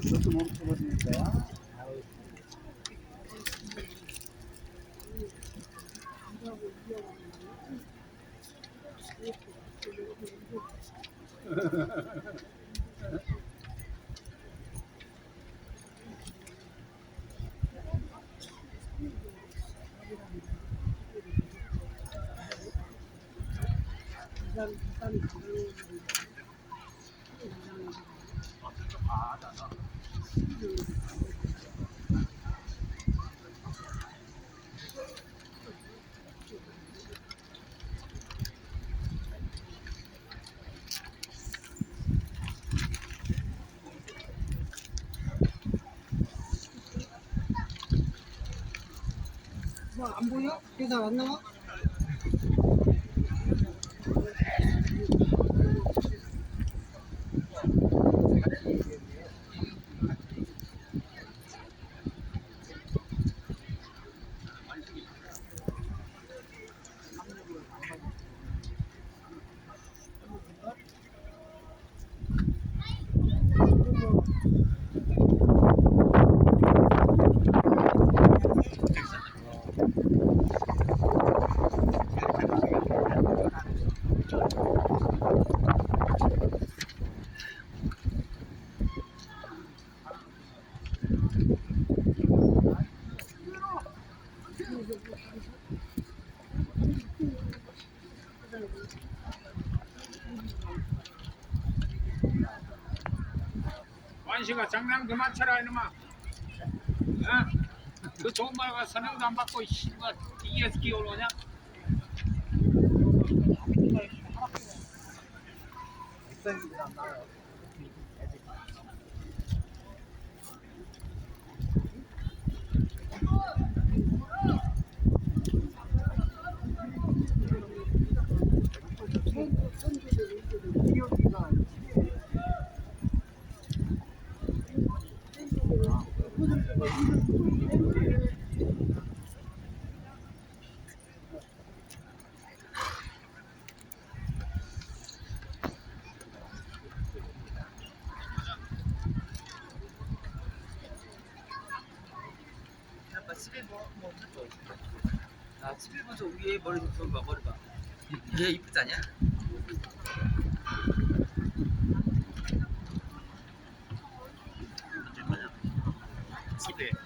그것도 멈춰버리니까. 안 보여? 계산 안 나와? 완시가 장난 그만 쳐라 이놈아. 어? 그 좋은 말과 선행도 안 받고 씨발 이에서 끼어오냐? 아빠 11번 뭐 어쩔 거 없어. 아 11번 저 위에 머리 좀 봐, 머리 봐. 얘 이쁘지 않냐? Absolutely.